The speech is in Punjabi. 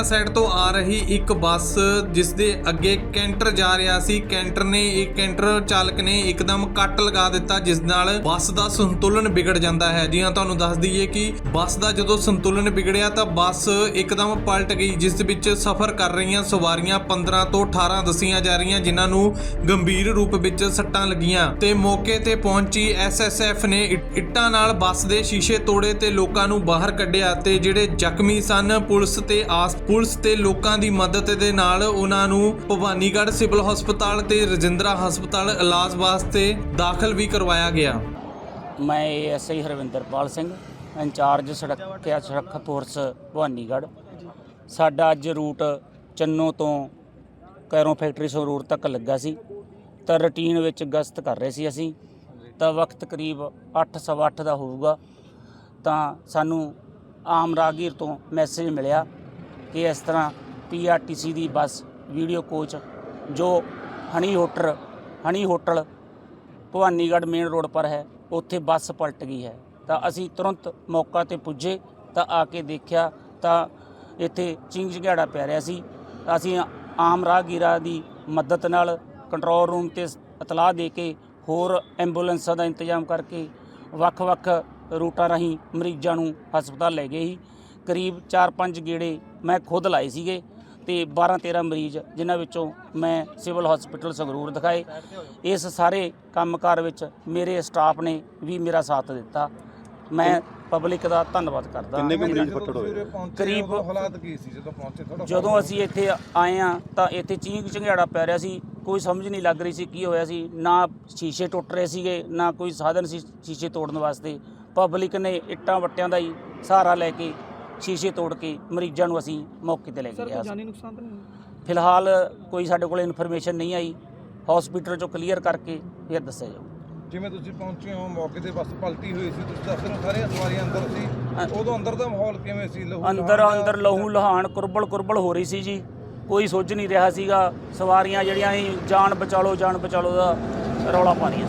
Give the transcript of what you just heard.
ਸਾਈਡ ਤੋਂ ਆ ਰਹੀ ਇੱਕ ਬੱਸ ਜਿਸ ਦੇ ਅੱਗੇ ਕੈਂਟਰ ਜਾ ਰਿਹਾ ਸੀ। ਕੈਂਟਰ ਨੇ ਇੱਕ ਕੈਂਟਰ ਚਾਲਕ ਨੇ ਇੱਕਦਮ ਕੱਟ ਲਗਾ ਦਿੱਤਾ, ਜਿਸ ਨਾਲ ਬੱਸ ਦਾ ਸੰਤੁਲਨ ਵਿਗੜ ਜਾਂਦਾ ਹੈ। ਜੀ ਹਾਂ, ਤੁਹਾਨੂੰ ਦੱਸ ਦਈਏ ਕਿ ਬੱਸ ਦਾ ਜਦੋਂ ਸੰਤੁਲਨ ਵਿਗੜਿਆ ਤਾਂ ਬੱਸ ਇੱਕਦਮ ਪਲਟ ਗਈ, ਜਿਸ ਦੇ ਵਿੱਚ ਸਫ਼ਰ ਕਰ ਰਹੀਆਂ ਸਵਾਰੀਆਂ 15 ਤੋਂ 18 ਦੱਸੀਆਂ ਜਾ ਰਹੀਆਂ, ਜਿਨ੍ਹਾਂ ਨੂੰ ਗੰਭੀਰ ਰੂਪ ਵਿੱਚ ਸੱਟਾਂ ਲੱਗੀਆਂ। ਤੇ ਮੌਕੇ ਤੇ ਪਹੁੰਚੀ ਐਸਐਸਐਫ ਨੇ ਇੱਟਾਂ ਨਾਲ ਬੱਸ ਦੇ ਸ਼ੀਸ਼ੇ ਤੋੜੇ ਤੇ ਲੋਕਾਂ ਨੂੰ ਬਾਹਰ ਕੱਢਿਆ ਤੇ ਜਿਹੜੇ ਜ਼ਖਮੀ ਸਨ, ਪੁਲਿਸ ਤੇ ਆਸ ਪੁਲਿਸ ਤੇ ਲੋਕਾਂ ਦੀ ਮਦਦ ਦੇ ਨਾਲ ਉਹਨਾਂ ਨੂੰ ਭਵਾਨੀਗੜ੍ਹ ਸਿਵਲ ਹਸਪਤਾਲ ਤੇ ਰਜਿੰਦਰਾ ਹਸਪਤਾਲ ਇਲਾਜ ਵਾਸਤੇ ਦਾਖਲ ਵੀ ਕਰਵਾਇਆ ਗਿਆ। ਮੈਂ ਐਸਆਈ ਹਰਵਿੰਦਰਪਾਲ ਸਿੰਘ, ਇੰਚਾਰਜ ਸੜਕਿਆ ਸੁਰੱਖਿਆ ਫੋਰਸ ਭਵਾਨੀਗੜ੍ਹ। ਸਾਡਾ ਅੱਜ ਰੂਟ ਚੰਨੋ ਤੋਂ ਕੈਰੋਂ ਫੈਕਟਰੀ ਸੰਗਰੂਰ ਤੱਕ ਲੱਗਾ ਸੀ। ਤਾਂ ਰੁਟੀਨ ਵਿੱਚ ਗਸ਼ਤ ਕਰ ਰਹੇ ਸੀ ਅਸੀਂ। ਤਾਂ ਵਕਤ ਕਰੀਬ 8:08 ਦਾ ਹੋਊਗਾ। ਤਾਂ ਸਾਨੂੰ ਆਮ ਰਾਗੀਰ ਤੋਂ ਮੈਸੇਜ ਮਿਲਿਆ ਕਿ ਇਸ ਤਰ੍ਹਾਂ ਪੀਆਰਟੀਸੀ ਦੀ ਬੱਸ ਵੀਡੀਓ ਕੋਚ ਜੋ Honey hotel Honey hotel Bhawanigarh main road ਪਰ ਹੈ, ਉੱਥੇ ਬੱਸ ਪਲਟ ਗਈ ਹੈ। ਤਾਂ ਅਸੀਂ ਤੁਰੰਤ ਮੌਕਾ ਤੇ ਪੁੱਜੇ, ਤਾਂ ਆ ਕੇ ਦੇਖਿਆ ਤਾਂ ਇੱਥੇ ਚਿੰਗ ਝਗੜਾ ਪੈ ਰਿਹਾ ਸੀ। ਤਾਂ ਅਸੀਂ ਆਮ ਰਾਹਗੀਰਾਂ ਦੀ ਮਦਦ ਨਾਲ ਕੰਟਰੋਲ ਰੂਮ ਤੇ ਇਤਲਾਹ ਦੇ ਕੇ ਹੋਰ ਐਂਬੂਲੈਂਸਾਂ ਦਾ ਇੰਤਜ਼ਾਮ ਕਰਕੇ ਵੱਖ-ਵੱਖ ਰੂਟਾਂ ਰਾਹੀਂ ਮਰੀਜ਼ਾਂ ਨੂੰ ਹਸਪਤਾਲ ਲੈ ਗਏ ਸੀ। ਕਰੀਬ 4-5 ਗੇੜੇ ਮੈਂ ਖੁਦ ਲਾਏ ਸੀਗੇ ਤੇ 12-13 ਮਰੀਜ਼ ਜਿਨ੍ਹਾਂ ਵਿੱਚੋਂ ਮੈਂ ਸਿਵਲ ਹਸਪੀਟਲ ਸੰਗਰੂਰ ਦਿਖਾਏ। ਇਸ ਸਾਰੇ ਕੰਮਕਾਰ ਵਿੱਚ ਮੇਰੇ ਸਟਾਫ ਨੇ ਵੀ ਮੇਰਾ ਸਾਥ ਦਿੱਤਾ। ਮੈਂ ਪਬਲਿਕ ਦਾ ਧੰਨਵਾਦ ਕਰਦਾ। ਕਿੰਨੇ ਕੁ ਮਰੀਜ਼ ਜਦੋਂ ਫੱਟੜ ਹੋਏ? ਕਰੀਬ- ਹਾਲਾਤ ਕੀ ਸੀ ਜਦੋਂ ਪਹੁੰਚੇ ਥੋੜਾ ਜਦੋਂ ਅਸੀਂ ਇੱਥੇ ਆਏ ਆ ਤਾਂ ਇੱਥੇ ਚੀਂਕ ਝੰਗੜਾ ਪੈ ਰਿਹਾ ਸੀ। ਕੋਈ ਸਮਝ ਨਹੀਂ ਲੱਗ ਰਹੀ ਸੀ ਕੀ ਹੋਇਆ ਸੀ। ਨਾ ਸ਼ੀਸ਼ੇ ਟੁੱਟ ਰਹੇ ਸੀਗੇ ਨਾ ਕੋਈ ਸਾਧਨ ਸੀ ਸ਼ੀਸ਼ੇ ਤੋੜਨ ਵਾਸਤੇ। ਪਬਲਿਕ ਨੇ ਇੱਟਾਂ ਵੱਟਿਆਂ ਦਾ ਹੀ ਸਹਾਰਾ ਲੈ ਕੇ ਸ਼ੀਸ਼ੇ ਤੋੜ ਕੇ ਮਰੀਜ਼ਾਂ ਨੂੰ ਅਸੀਂ ਮੌਕੇ ਤੇ ਲੈ ਕੇ ਗਿਆ ਜਾਨੀ ਨੁਕਸਾਨ ਤਾਂ ਨਹੀਂ ਫਿਲਹਾਲ ਕੋਈ ਸਾਡੇ ਕੋਲ ਇਨਫੋਰਮੇਸ਼ਨ ਨਹੀਂ ਆਈ। ਹਸਪੀਟਲ ਚੋਂ ਕਲੀਅਰ ਕਰਕੇ ਫਿਰ ਦੱਸਿਆ ਜਾਊ। ਜਿਵੇਂ ਤੁਸੀਂ ਪਹੁੰਚੇ ਹੋ ਮੌਕੇ ਤੇ ਬੱਸ ਪਲਟੀ ਹੋਈ ਸੀ ਤੁਸੀਂ ਦੱਸ ਰਹੇ ਹੋ ਸਾਰੀਆਂ ਸਵਾਰੀਆਂ ਅੰਦਰ ਸੀ। ਉਦੋਂ ਅੰਦਰ ਦਾ ਮਾਹੌਲ ਕਿਵੇਂ ਸੀ? ਲਹੂ ਅੰਦਰ ਦਾ? ਅੰਦਰ ਲਹੂ ਲਹਾਨ ਕੁਰਬਲ ਕੁਰਬਲ ਹੋ ਰਹੀ ਸੀ ਜੀ। ਕੋਈ ਸੁੱਝ ਨਹੀਂ ਰਿਹਾ ਸੀਗਾ। ਸਵਾਰੀਆਂ ਜਿਹੜੀਆਂ ਸੀ ਜਾਨ ਬਚਾਲੋ ਜਾਨ ਬਚਾਲੋ ਦਾ ਰੌਲਾ ਪਾ ਰਹੀਆਂ ਸੀ।